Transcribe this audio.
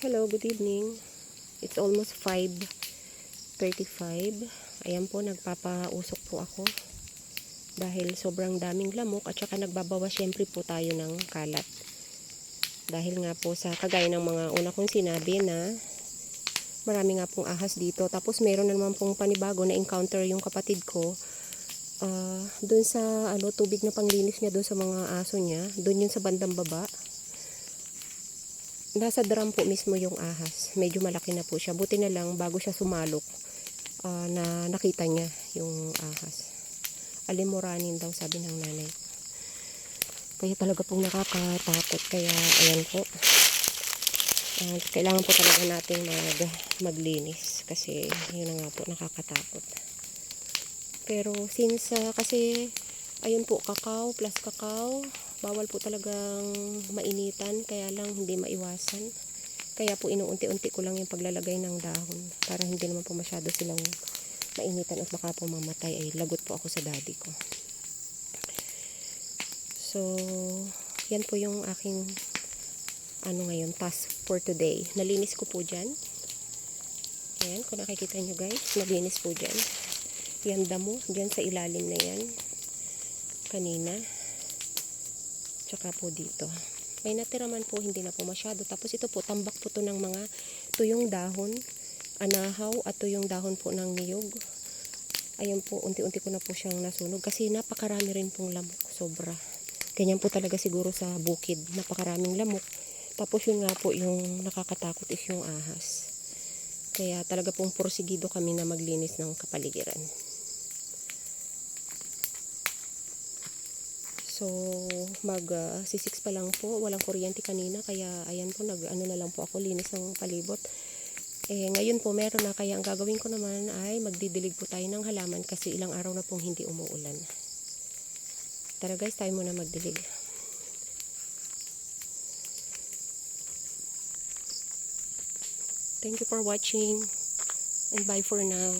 Hello, good evening. It's almost 5.35. Ayan po, nagpapausok po ako. Dahil sobrang daming lamok at saka nagbabawa syempre po tayo ng kalat. Dahil nga po sa kagaya ng mga una kong sinabi na marami nga pong ahas dito. Tapos meron na naman pong panibago na encounter yung kapatid ko. Uh, doon sa ano, tubig na panglinis niya doon sa mga aso niya. Doon yun sa bandang baba nasa drum po mismo yung ahas. Medyo malaki na po siya. Buti na lang bago siya sumalok ah, na nakita niya yung ahas. Alimuranin daw sabi ng nanay. Kaya talaga pong nakakatakot. Kaya ayan po. Ah, kailangan po talaga natin mag, maglinis. Kasi yun na nga po nakakatakot. Pero since ah, kasi ayun po kakao plus kakao bawal po talagang mainitan kaya lang hindi maiwasan. Kaya po inuunti-unti ko lang yung paglalagay ng dahon para hindi naman po masyado silang mainitan at baka po mamatay. Ay lagot po ako sa daddy ko. So yan po yung aking ano ngayon task for today. Nalinis ko po dyan. Ayan kung nakikita nyo guys nalinis po dyan. Yan damo dyan sa ilalim na yan. Kanina tsaka po dito. May natira man po hindi na po masyado. Tapos ito po tambak po to ng mga tuyong dahon anahaw at tuyong dahon po ng niyog. Ayun po unti-unti ko na po siyang nasunog kasi napakarami rin pong lamok sobra. Ganyan po talaga siguro sa bukid napakaraming lamok. Tapos yun nga po yung nakakatakot is yung ahas. Kaya talaga pong porsigido kami na maglinis ng kapaligiran So, mag uh, sisix pa lang po, walang kuryente kanina, kaya ayan po, nag ano na lang po ako, linis ng palibot. Eh, ngayon po meron na, kaya ang gagawin ko naman ay magdidilig po tayo ng halaman kasi ilang araw na pong hindi umuulan. Tara guys, tayo muna magdilig. Thank you for watching and bye for now.